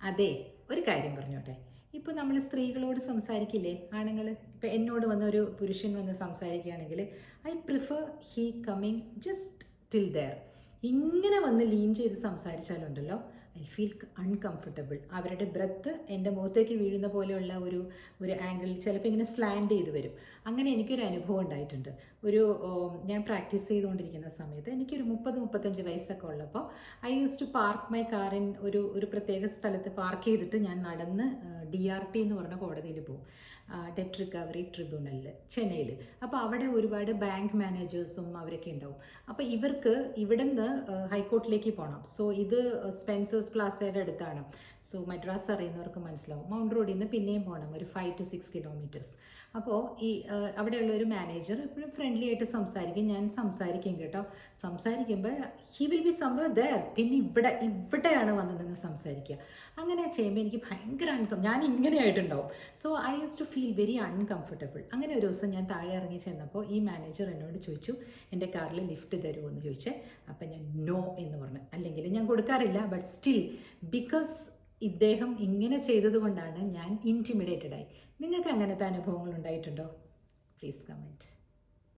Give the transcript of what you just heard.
അതെ ഒരു കാര്യം പറഞ്ഞോട്ടെ. ഇപ്പോൾ നമ്മൾ സ്ത്രീകളോട് സംസാരിക്കില്ലേ? ആണുങ്ങൾ ഇപ്പോൾ എന്നോട് വന്ന ഒരു പുരുഷൻ വന്ന് സംസാരിക്കുകയാണെങ്കിൽ I prefer he coming just till there ഇങ്ങനെ വന്ന് ലീൻ ചെയ്ത് സംസാരിച്ചാലുണ്ടല്ലോ ഐ ഫീൽ അൺകംഫർട്ടബിൾ. അവരുടെ ബ്രത്ത് എന്റെ മുഖത്തേക്ക് വീഴുന്ന പോലെയുള്ള ഒരു ഒരു ആംഗിളിൽ ചിലപ്പോൾ ഇങ്ങനെ സ്ലാൻഡ് ചെയ്ത് വരും. അങ്ങനെ എനിക്കൊരു അനുഭവം ഉണ്ടായിട്ടുണ്ട്. ഒരു ഞാൻ പ്രാക്ടീസ് ചെയ്തുകൊണ്ടിരിക്കുന്ന സമയത്ത് എനിക്കൊരു മുപ്പത് മുപ്പത്തഞ്ച് വയസ്സൊക്കെ ഉള്ളപ്പോൾ I use to park my കാറിൻ ഒരു ഒരു പ്രത്യേക സ്ഥലത്ത് പാർക്ക് ചെയ്തിട്ട് ഞാൻ നടന്ന് ഡി ആർ ടി എന്ന് പറഞ്ഞ കോടതിയിൽ പോകും ഡെറ്റ് റിക്കവറി ട്രിബ്യൂണലിൽ ചെന്നൈയിൽ അപ്പോൾ അവിടെ ഒരുപാട് ബാങ്ക് മാനേജേഴ്സും അവരൊക്കെ ഉണ്ടാവും. അപ്പോൾ ഇവർക്ക് ഇവിടെ നിന്ന് ഹൈക്കോർട്ടിലേക്ക് പോകണം സോ ഇത് സ്പെൻസേഴ്സ് പ്ലാസയുടെ അടുത്താണ്. സോ മദ്രാസ് അറിയുന്നവർക്ക് മനസ്സിലാവും. മൗണ്ട് റോഡിൽ നിന്ന് പിന്നെയും പോകണം ഒരു ഫൈവ് ടു സിക്സ് കിലോമീറ്റേഴ്സ് അപ്പോൾ ഈ അവിടെയുള്ള ഒരു മാനേജർ എപ്പോഴും ഫ്രണ്ട്ലി ആയിട്ട് സംസാരിക്കും. ഞാൻ സംസാരിക്കും കേട്ടോ. സംസാരിക്കുമ്പോൾ ഹി വിൽ ബി സംഭവ ദർ പിന്നെ ഇവിടെ ഇവിടെയാണ് വന്ന് നിന്ന് സംസാരിക്കുക. അങ്ങനെ ചെയ്യുമ്പോൾ എനിക്ക് ഭയങ്കര അൺകം ഞാൻ ഇങ്ങനെ ആയിട്ടുണ്ടാവും so I use to feel very uncomfortable അങ്ങനെ ഒരു ദിവസം ഞാൻ താഴെ ഇറങ്ങി ചെന്നപ്പോൾ ഈ മാനേജർ എന്നോട് ചോദിച്ചു എന്റെ കാറിൽ ലിഫ്റ്റ് തരുമോ? എന്ന് ചോദിച്ചേ. അപ്പം ഞാൻ നോ എന്ന് പറഞ്ഞു. അല്ലെങ്കിൽ ഞാൻ കൊടുക്കാറില്ല ബട്ട് സ്റ്റിൽ ബിക്കോസ് ഇദ്ദേഹം ഇങ്ങനെ ചെയ്തതുകൊണ്ടാണ് ഞാൻ ഇന്റിമിഡേറ്റഡ് ആയി. നിങ്ങൾക്ക് അങ്ങനത്തെ അനുഭവങ്ങൾ ഉണ്ടായിട്ടുണ്ടോ? Please comment